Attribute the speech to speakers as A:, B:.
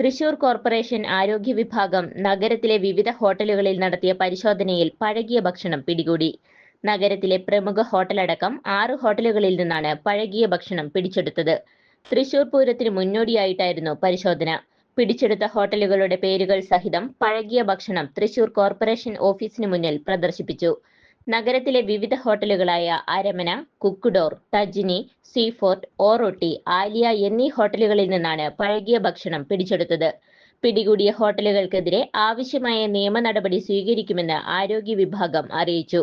A: Thrissur corporation ആരോഗ്യ വിഭാഗം നഗരത്തിലെ വിവിധ ഹോട്ടലുകളിൽ നടത്തിയ പരിശോധനയിൽ പഴകിയ ഭക്ഷണം പിടികൂടി. നഗരത്തിലെ പ്രമുഖ ഹോട്ടലടക്കം ആറ് ഹോട്ടലുകളിൽ നിന്നാണ് പഴകിയ ഭക്ഷണം പിടിച്ചെടുത്തത്. തൃശൂർ പൂരത്തിന് മുന്നോടിയായിട്ടായിരുന്നു പരിശോധന. പിടിച്ചെടുത്ത ഹോട്ടലുകളുടെ പേരുകൾ സഹിതം പഴകിയ ഭക്ഷണം തൃശൂർ കോർപ്പറേഷൻ ഓഫീസിന് മുന്നിൽ പ്രദർശിപ്പിച്ചു. നഗരത്തിലെ വിവിധ ഹോട്ടലുകളായ അരമന കുക്കുഡോർ തജിനി സീഫോർട്ട് ഓറോട്ടി ആലിയ എന്നീ ഹോട്ടലുകളിൽ നിന്നാണ് പഴകിയ ഭക്ഷണം പിടിച്ചെടുത്തത്. പിടികൂടിയ ഹോട്ടലുകൾക്കെതിരെ ആവശ്യമായ നിയമ നടപടി സ്വീകരിക്കുമെന്ന് ആരോഗ്യ വിഭാഗം അറിയിച്ചു.